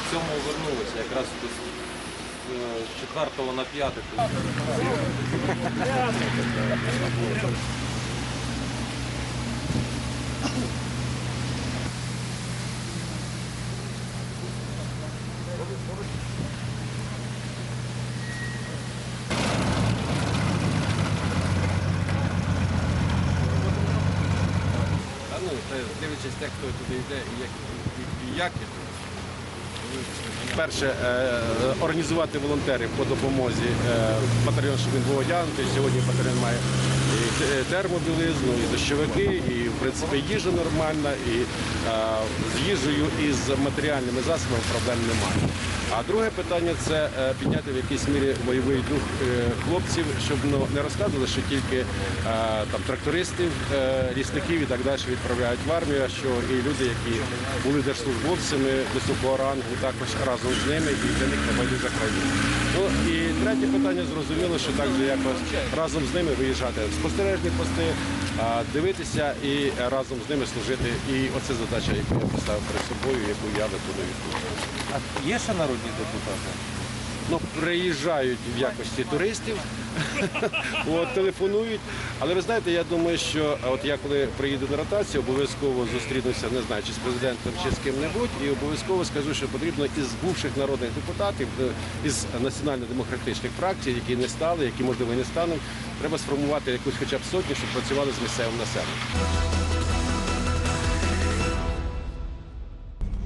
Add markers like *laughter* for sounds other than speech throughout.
В цьому вернулися якраз е, з 4 на 5. Дивлячись те, хто туди йде і як, і, і як іде. Перше, е, організувати волонтерів по допомозі е, батальйон, щоб він. Сьогодні батальйон має і термобілизну, і дощовики, і в принципі їжа нормальна, і е, з їжею і з матеріальними засобами проблем немає. А друге питання це е, підняти в якійсь мірі бойовий дух е, хлопців, щоб ну, не розказували, що тільки е, там трактористів, е, лісників і так далі відправляють в армію, а що і люди, які були держслужбовцями високого рангу, також разом з ними і для них не за країну. Ну і третє питання зрозуміло, що також якось разом з ними виїжджати в спостережні пости, дивитися і разом з ними служити. І оце задача, яку я поставив перед собою, яку я виконую. А є ще народні депутати? Ну, приїжджають в якості туристів, *laughs* от, телефонують. Але ви знаєте, я думаю, що от я коли приїду на ротацію, обов'язково зустрінуся, не знаю, чи з президентом, чи з ким-небудь, і обов'язково скажу, що потрібно із бувших народних депутатів, е, із національно-демократичних фракцій, які не стали, які можливо не стануть, треба сформувати якусь хоча б сотню, щоб працювали з місцевим населенням.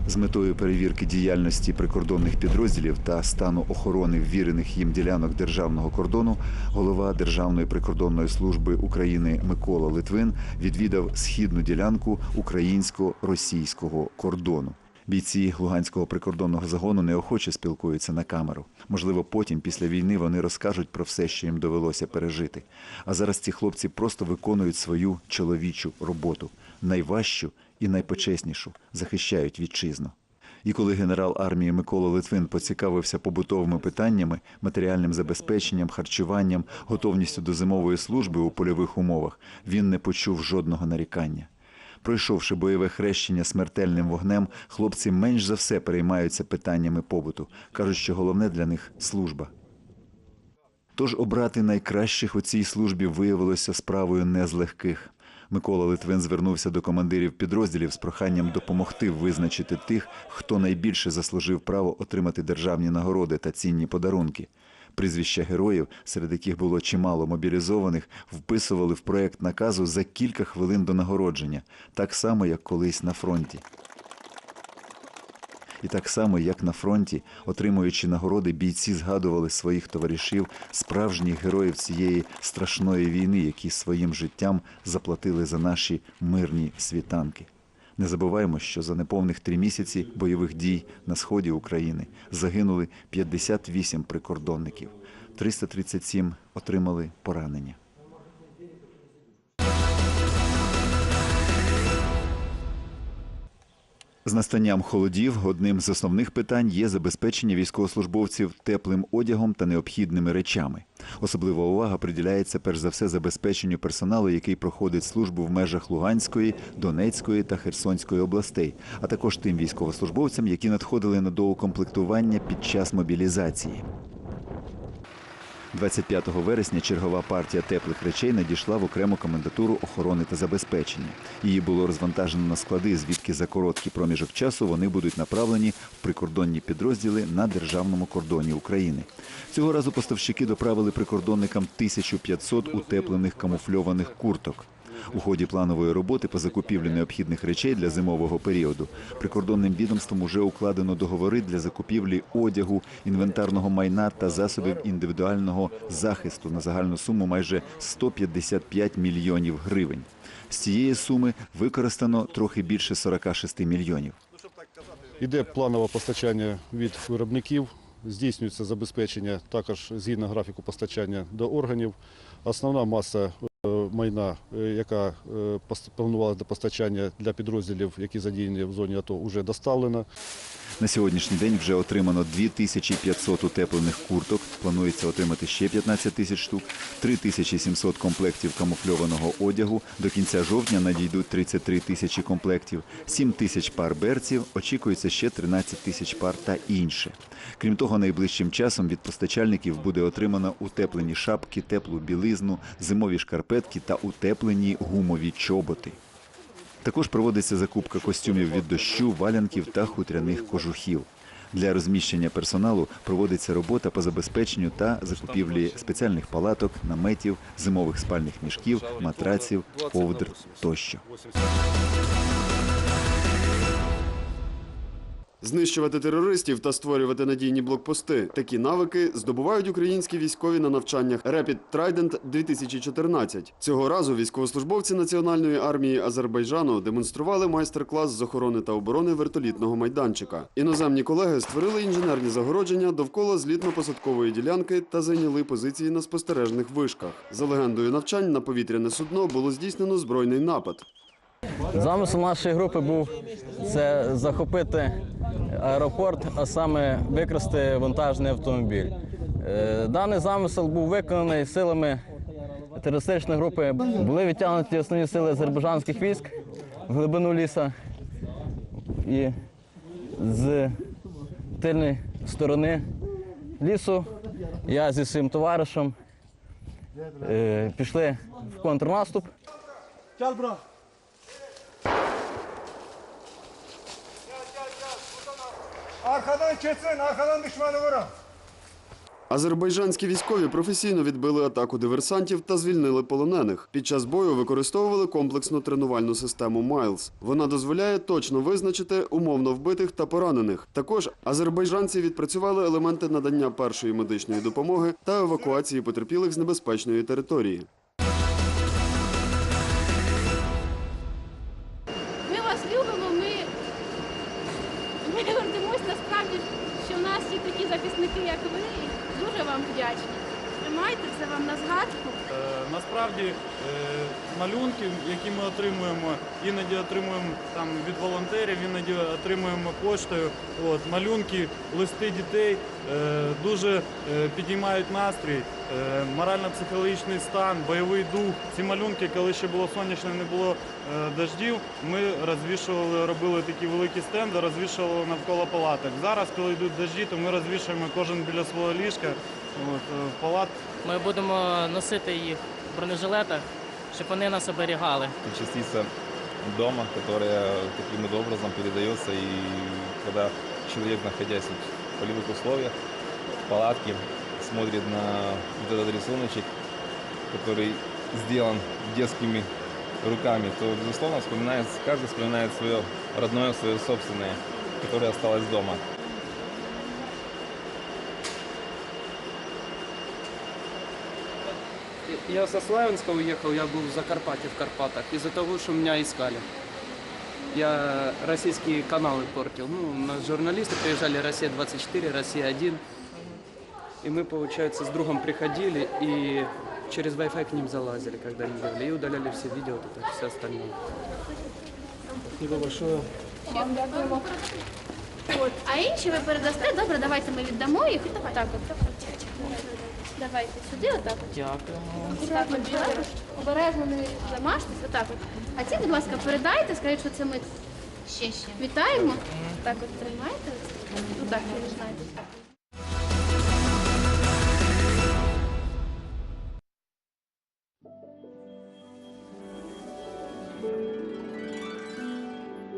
З метою перевірки діяльності прикордонних підрозділів та стану охорони ввірених їм ділянок державного кордону голова Державної прикордонної служби України Микола Литвин відвідав східну ділянку українсько-російського кордону. Бійці Луганського прикордонного загону неохоче спілкуються на камеру. Можливо, потім, після війни, вони розкажуть про все, що їм довелося пережити. А зараз ці хлопці просто виконують свою чоловічу роботу, найважчу і найпочеснішу захищають вітчизну. І коли генерал армії Микола Литвин поцікавився побутовими питаннями, матеріальним забезпеченням, харчуванням, готовністю до зимової служби у польових умовах, він не почув жодного нарікання. Пройшовши бойове хрещення смертельним вогнем, хлопці менш за все переймаються питаннями побуту. кажуть, що головне для них служба. Тож обрати найкращих у цій службі виявилося справою не з легких. Микола Литвин звернувся до командирів підрозділів з проханням допомогти визначити тих, хто найбільше заслужив право отримати державні нагороди та цінні подарунки. Прізвища героїв, серед яких було чимало мобілізованих, вписували в проект наказу за кілька хвилин до нагородження, так само як колись на фронті. І так само, як на фронті, отримуючи нагороди, бійці згадували своїх товаришів, справжніх героїв цієї страшної війни, які своїм життям заплатили за наші мирні світанки. Не забуваємо, що за неповних три місяці бойових дій на сході України загинули 58 прикордонників, 337 отримали поранення. З настанням холодів одним з основних питань є забезпечення військовослужбовців теплим одягом та необхідними речами. Особлива увага приділяється перш за все забезпеченню персоналу, який проходить службу в межах Луганської, Донецької та Херсонської областей, а також тим військовослужбовцям, які надходили на доукомплектування під час мобілізації. 25 вересня чергова партія теплих речей надійшла в окрему комендатуру охорони та забезпечення. Її було розвантажено на склади, звідки за короткий проміжок часу вони будуть направлені в прикордонні підрозділи на державному кордоні України. Цього разу поставщики доправили прикордонникам 1500 утеплених камуфльованих курток. У ході планової роботи по закупівлі необхідних речей для зимового періоду прикордонним відомством уже укладено договори для закупівлі одягу, інвентарного майна та засобів індивідуального захисту на загальну суму майже 155 мільйонів гривень. З цієї суми використано трохи більше 46 мільйонів. Іде планове постачання від виробників, здійснюється забезпечення також згідно графіку постачання до органів. Основна маса майна, е, яка е, планувалася до постачання для підрозділів, які задіяні в зоні АТО, вже доставлена. На сьогоднішній день вже отримано 2500 утеплених курток. Планується отримати ще 15 тисяч штук, 3700 комплектів камуфльованого одягу. До кінця жовтня надійдуть 33 тисячі комплектів, 7 тисяч пар берців. Очікується ще 13 тисяч пар та інше. Крім того, найближчим часом від постачальників буде отримано утеплені шапки, теплу білизну, зимові шкарпетки та утеплені гумові чоботи. Також проводиться закупка костюмів від дощу, валянків та хутряних кожухів. Для розміщення персоналу проводиться робота по забезпеченню та закупівлі спеціальних палаток, наметів, зимових спальних мішків, матраців, ковдр тощо. Знищувати терористів та створювати надійні блокпости. Такі навики здобувають українські військові на навчаннях Rapid Trident 2014. Цього разу військовослужбовці Національної армії Азербайджану демонстрували майстер-клас з охорони та оборони вертолітного майданчика. Іноземні колеги створили інженерні загородження довкола злітно-посадкової ділянки та зайняли позиції на спостережних вишках. За легендою навчань на повітряне судно було здійснено збройний напад. Замисел нашої групи був це захопити аеропорт, а саме викрасти вантажний автомобіль. Е, Даний замисел був виконаний силами терористичної групи. Були відтягнуті основні сили азербайджанських військ в глибину ліса і з тильної сторони лісу я зі своїм товаришем е, пішли в контрнаступ. Arkadan kesin, arkadan düşmanı vurun. Азербайджанські військові професійно відбили атаку диверсантів та звільнили полонених. Під час бою використовували комплексну тренувальну систему Майлз. Вона дозволяє точно визначити умовно вбитих та поранених. Також азербайджанці відпрацювали елементи надання першої медичної допомоги та евакуації потерпілих з небезпечної території. Ми вас любимо, ми, ми насправді, що в нас є такі захисники, як ви, і дуже вам вдячні. Тримайте це вам на згадку. Е, Насправді е, малюнки, які ми отримуємо, іноді отримуємо там від волонтерів, іноді отримуємо поштою. От малюнки, листи дітей е, дуже підіймають настрій, морально-психологічний стан, бойовий дух. Ці малюнки, коли ще було сонячно, не було дождів, ми розвішували, робили такі великі стенди, розвішували навколо палаток. Зараз, коли йдуть дожді, то ми розвішуємо кожен біля свого ліжка. От, палат Ми будемо носити їх в бронежилетах, щоб вони нас оберігали. Это частица дома, которая таким вот образом передается. И когда человек, находясь вот в полевых условиях, в палатке, смотрит на вот этот рисуночек, который сделан детскими руками, то, безусловно, вспоминает, каждый вспоминает свое родное, свое собственное, которое осталось дома. Я со Славянска уехал, я был в Закарпатье, в Карпатах, из-за того, что меня искали. Я российские каналы портил. Ну, у нас журналисты приезжали «Россия-24», «Россия-1». И мы, получается, с другом приходили и через Wi-Fi к ним залазили, когда они делали. И удаляли все видео, вот это, все остальное. Спасибо большое. Всім дякуємо. От. А інші ви передасте. Добре, давайте ми віддамо їх. Так от. Давайте сюди, отак от. Дякуємо. Отак от. Обережно не замажтесь, отак от. А ці, будь ласка, передайте, скажіть, що це ми ще ще. Вітаємо. Так от тримайте. Отак ви знаєте.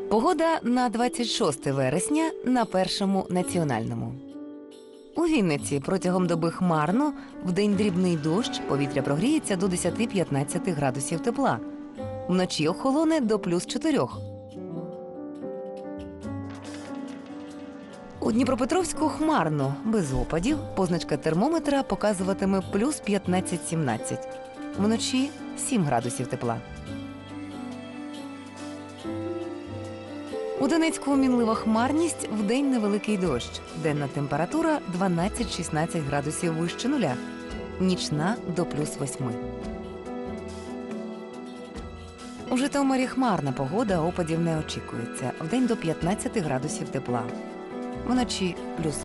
Погода на 26 вересня на першому національному. У Вінниці протягом доби хмарно, вдень дрібний дощ, повітря прогріється до 10-15 градусів тепла. Вночі охолоне до плюс 4. У Дніпропетровську хмарно, без опадів. Позначка термометра показуватиме плюс 15-17. Вночі 7 градусів тепла. У Донецьку мінлива хмарність, вдень невеликий дощ. Денна температура 12-16 градусів вище нуля. Нічна до плюс 8. У Житомирі хмарна погода, опадів не очікується. Вдень до 15 градусів тепла. вночі плюс